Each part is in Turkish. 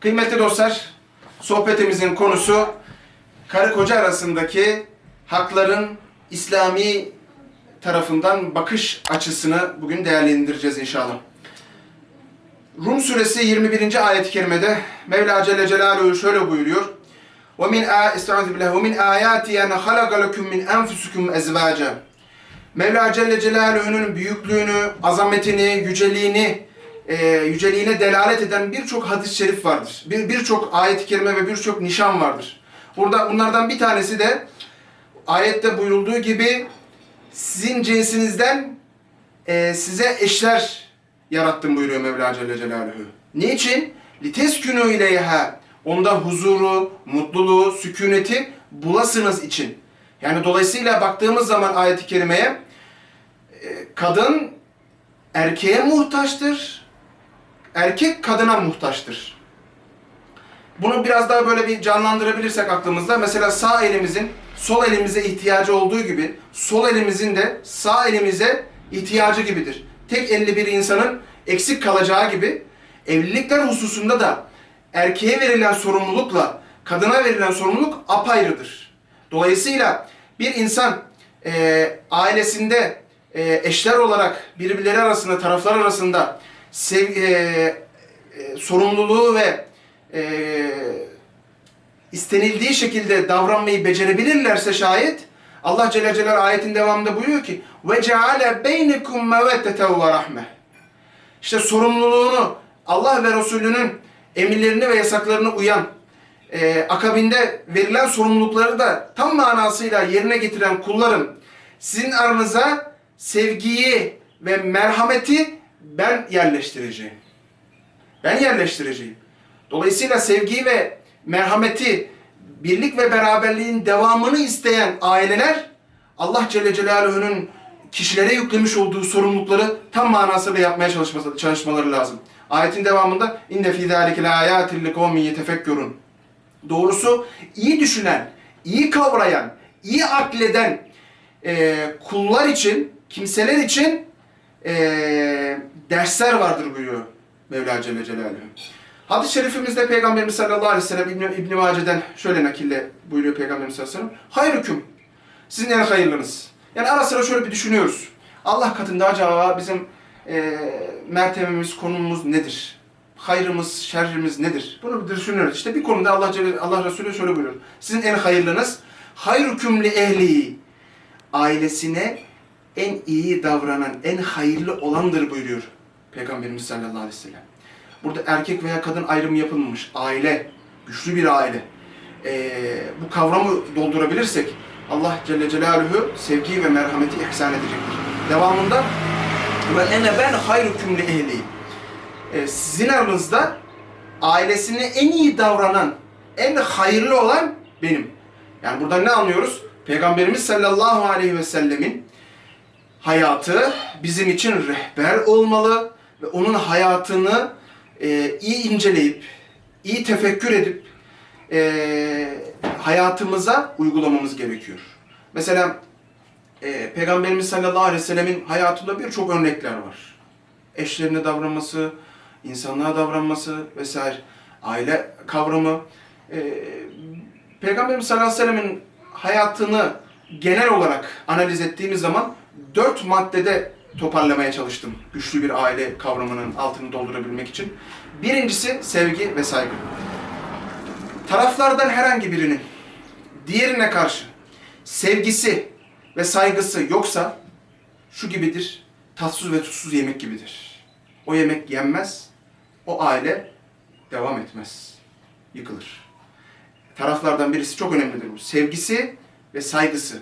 Kıymetli dostlar, sohbetimizin konusu karı koca arasındaki hakların İslami tarafından bakış açısını bugün değerlendireceğiz inşallah. Rum suresi 21. ayet-i kerimede Mevla Celle Celaluhu şöyle buyuruyor. وَمِنْ آ... Estaizu billah. وَمِنْ آيَاتِ أَنَ خَلَقَ لَكُمْ مِنْ أَنْفُسِكُمْ أَزْوَاجًا Mevla Celle Celaluhu'nun büyüklüğünü, azametini, yüceliğini, e, yüceliğine delalet eden birçok hadis-i şerif vardır. Bir Birçok ayet-i kerime ve birçok nişan vardır. Burada bunlardan bir tanesi de ayette buyurulduğu gibi sizin cinsinizden e, size eşler yarattım buyuruyor Mevla Celle Celaluhu. Niçin? Liteskünü ileyha. Onda huzuru, mutluluğu, sükuneti bulasınız için. Yani dolayısıyla baktığımız zaman ayet-i kerimeye e, kadın erkeğe muhtaçtır. Erkek kadına muhtaçtır. Bunu biraz daha böyle bir canlandırabilirsek aklımızda mesela sağ elimizin sol elimize ihtiyacı olduğu gibi sol elimizin de sağ elimize ihtiyacı gibidir. Tek elli bir insanın eksik kalacağı gibi evlilikler hususunda da erkeğe verilen sorumlulukla kadına verilen sorumluluk apayrıdır. Dolayısıyla bir insan e, ailesinde e, eşler olarak birbirleri arasında, taraflar arasında sev, e, e, sorumluluğu ve e, istenildiği şekilde davranmayı becerebilirlerse şayet Allah Celle Celaluhu ayetin devamında buyuruyor ki ve ceale beynekum meveddeten ve rahme. İşte sorumluluğunu Allah ve Resulünün emirlerini ve yasaklarını uyan, e, akabinde verilen sorumlulukları da tam manasıyla yerine getiren kullarım sizin aranıza sevgiyi ve merhameti ben yerleştireceğim. Ben yerleştireceğim. Dolayısıyla sevgiyi ve merhameti, birlik ve beraberliğin devamını isteyen aileler Allah Celle Celaluhu'nun kişilere yüklemiş olduğu sorumlulukları tam manasıyla yapmaya çalışması, çalışmaları lazım. Ayetin devamında inne fî zâlike lâyâtin likavmin yetefekkürün. Doğrusu iyi düşünen, iyi kavrayan, iyi akleden e, kullar için, kimseler için e, dersler vardır buyuruyor Mevla Celle Celaluhu. Hadis-i şerifimizde Peygamberimiz sallallahu aleyhi ve sellem İbn, İbn Mace'den şöyle nakille buyuruyor Peygamberimiz sallallahu aleyhi ve sellem. Hayrüküm. Sizin en hayırlınız. Yani ara sıra şöyle bir düşünüyoruz. Allah katında acaba bizim e, mertebemiz, konumumuz nedir? Hayrımız, şerrimiz nedir? Bunu bir düşünüyoruz. İşte bir konuda Allah Celle, Allah Resulü şöyle buyuruyor. Sizin en hayırlınız hayrüküm li ehli. Ailesine en iyi davranan, en hayırlı olandır buyuruyor Peygamberimiz sallallahu aleyhi ve sellem. Burada erkek veya kadın ayrımı yapılmamış. Aile, güçlü bir aile. Ee, bu kavramı doldurabilirsek Allah Celle Celaluhu sevgiyi ve merhameti ihsan edecektir. Devamında ve ene ben hayrukum li ehli. Ee, sizin aranızda ailesine en iyi davranan, en hayırlı olan benim. Yani burada ne anlıyoruz? Peygamberimiz sallallahu aleyhi ve sellemin hayatı bizim için rehber olmalı ve onun hayatını e, iyi inceleyip, iyi tefekkür edip e, hayatımıza uygulamamız gerekiyor. Mesela e, Peygamberimiz sallallahu aleyhi ve sellemin hayatında birçok örnekler var. Eşlerine davranması, insanlığa davranması vesaire, aile kavramı. E, Peygamberimiz sallallahu aleyhi ve sellemin hayatını genel olarak analiz ettiğimiz zaman dört maddede toparlamaya çalıştım. Güçlü bir aile kavramının altını doldurabilmek için. Birincisi sevgi ve saygı. Taraflardan herhangi birinin diğerine karşı sevgisi ve saygısı yoksa şu gibidir. Tatsız ve tutsuz yemek gibidir. O yemek yenmez, o aile devam etmez. Yıkılır. Taraflardan birisi çok önemlidir bu. Sevgisi ve saygısı.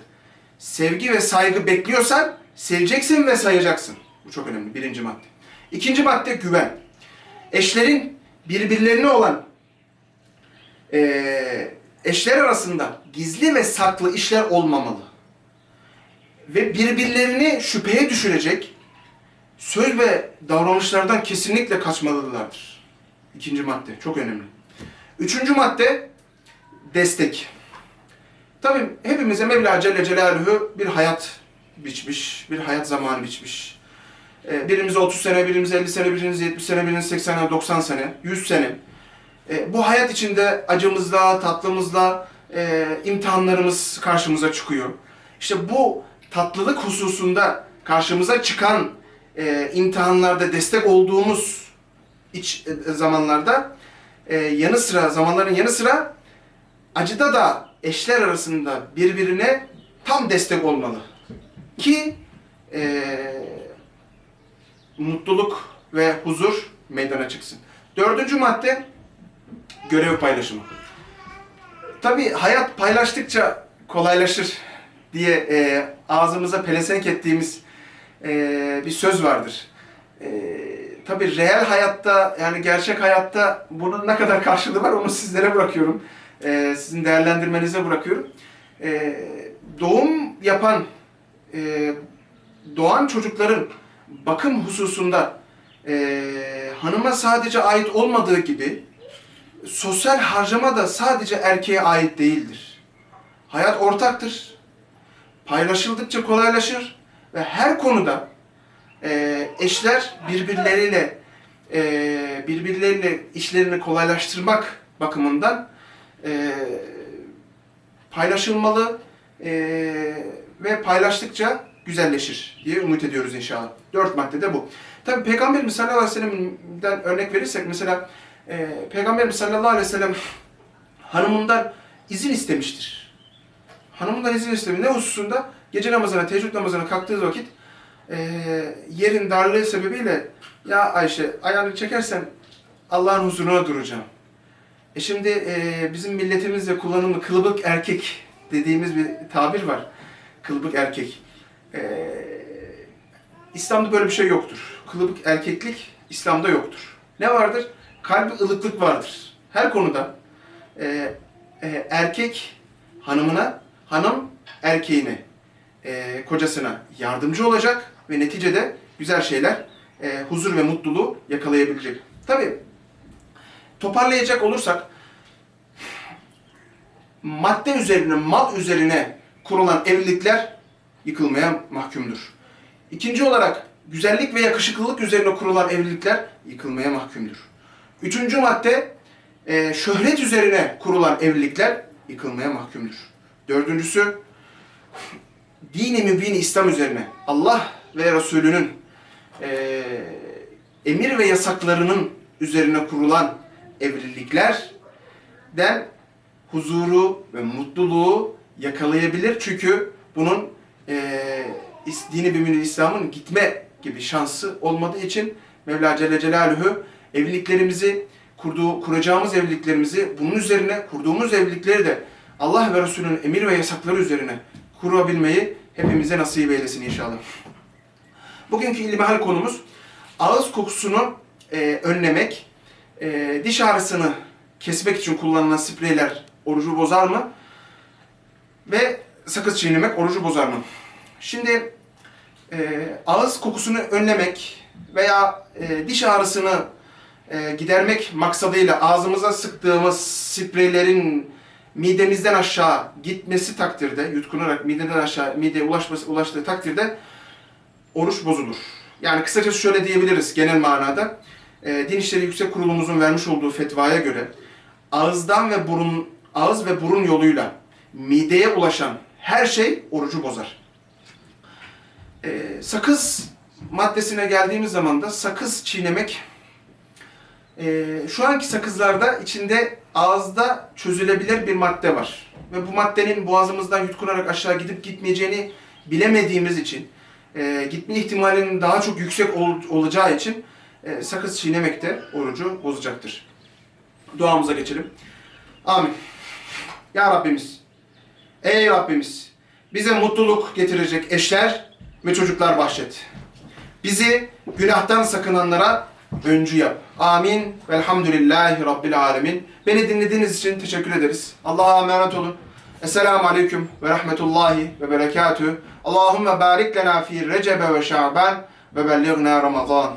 Sevgi ve saygı bekliyorsan seveceksin ve sayacaksın. Bu çok önemli. Birinci madde. İkinci madde güven. Eşlerin birbirlerine olan eee, eşler arasında gizli ve saklı işler olmamalı. Ve birbirlerini şüpheye düşürecek söz ve davranışlardan kesinlikle kaçmalılardır. İkinci madde. Çok önemli. Üçüncü madde destek. Tabii hepimize Mevla Celle Celaluhu bir hayat biçmiş, bir hayat zamanı biçmiş. Ee, birimize 30 sene, birimize 50 sene, birimize 70 sene, birimize 80 sene, 90 sene, 100 sene. E, bu hayat içinde acımızla, tatlımızla e, imtihanlarımız karşımıza çıkıyor. İşte bu tatlılık hususunda karşımıza çıkan e, imtihanlarda destek olduğumuz iç e, zamanlarda e, yanı sıra zamanların yanı sıra acıda da eşler arasında birbirine tam destek olmalı ki e, mutluluk ve huzur meydana çıksın. Dördüncü madde görev paylaşımı. Tabii hayat paylaştıkça kolaylaşır diye e, ağzımıza pelesenk ettiğimiz e, bir söz vardır. E, tabii reel hayatta yani gerçek hayatta bunun ne kadar karşılığı var onu sizlere bırakıyorum. E, sizin değerlendirmenize bırakıyorum. E, doğum yapan e, doğan çocukların bakım hususunda e, hanıma sadece ait olmadığı gibi sosyal harcama da sadece erkeğe ait değildir. Hayat ortaktır. Paylaşıldıkça kolaylaşır ve her konuda e, eşler birbirleriyle e, birbirleriyle işlerini kolaylaştırmak bakımından e, paylaşılmalı e, ve paylaştıkça güzelleşir diye umut ediyoruz inşallah. Dört madde de bu. Tabi Peygamberimiz sallallahu aleyhi ve sellem'den örnek verirsek mesela e, Peygamberimiz sallallahu aleyhi ve sellem hanımından izin istemiştir. Hanımından izin istemiş. Ne hususunda? Gece namazına, teheccüd namazına kalktığı vakit e, yerin darlığı sebebiyle ya Ayşe ayağını çekersen Allah'ın huzuruna duracağım. E şimdi e, bizim milletimizde kullanımı kılıbık erkek dediğimiz bir tabir var. Kılıbık erkek. E, İslam'da böyle bir şey yoktur. Kılıbık erkeklik İslam'da yoktur. Ne vardır? Kalbi ılıklık vardır. Her konuda e, e, erkek hanımına, hanım erkeğine, e, kocasına yardımcı olacak ve neticede güzel şeyler, e, huzur ve mutluluğu yakalayabilecek. Tabii toparlayacak olursak madde üzerine, mal üzerine kurulan evlilikler yıkılmaya mahkumdur. İkinci olarak güzellik ve yakışıklılık üzerine kurulan evlilikler yıkılmaya mahkumdur. Üçüncü madde e, şöhret üzerine kurulan evlilikler yıkılmaya mahkumdur. Dördüncüsü dini mübin İslam üzerine Allah ve Resulünün e, emir ve yasaklarının üzerine kurulan evliliklerden huzuru ve mutluluğu yakalayabilir. Çünkü bunun e, dini mümin İslam'ın gitme gibi şansı olmadığı için Mevla Celle Celaluhu evliliklerimizi kurduğu, kuracağımız evliliklerimizi bunun üzerine kurduğumuz evlilikleri de Allah ve Resulünün emir ve yasakları üzerine kurabilmeyi hepimize nasip eylesin inşallah. Bugünkü ilmihal konumuz ağız kokusunu e, önlemek, e, diş ağrısını kesmek için kullanılan spreyler orucu bozar mı? Ve sakız çiğnemek orucu bozar mı? Şimdi e, ağız kokusunu önlemek veya e, diş ağrısını e, gidermek maksadıyla ağzımıza sıktığımız spreylerin midemizden aşağı gitmesi takdirde, yutkunarak mideden aşağı mideye ulaşması, ulaştığı takdirde oruç bozulur. Yani kısacası şöyle diyebiliriz genel manada. E, Din İşleri Yüksek Kurulumuzun vermiş olduğu fetvaya göre ağızdan ve burun ağız ve burun yoluyla mideye ulaşan her şey orucu bozar. E, sakız maddesine geldiğimiz zaman da sakız çiğnemek e, şu anki sakızlarda içinde ağızda çözülebilir bir madde var. Ve bu maddenin boğazımızdan yutkunarak aşağı gidip gitmeyeceğini bilemediğimiz için, e, gitme ihtimalinin daha çok yüksek ol- olacağı için e, sakız çiğnemek de orucu bozacaktır. Duamıza geçelim. Amin. Ya Rabbimiz, ey Rabbimiz, bize mutluluk getirecek eşler ve çocuklar bahşet. Bizi günahtan sakınanlara öncü yap. Amin. Velhamdülillahi Rabbil alemin. Beni dinlediğiniz için teşekkür ederiz. Allah'a emanet olun. Esselamu aleyküm ve rahmetullahi ve berekatühü. Allahümme barik lena fi recebe ve şa'ban ve bellighna ramazan.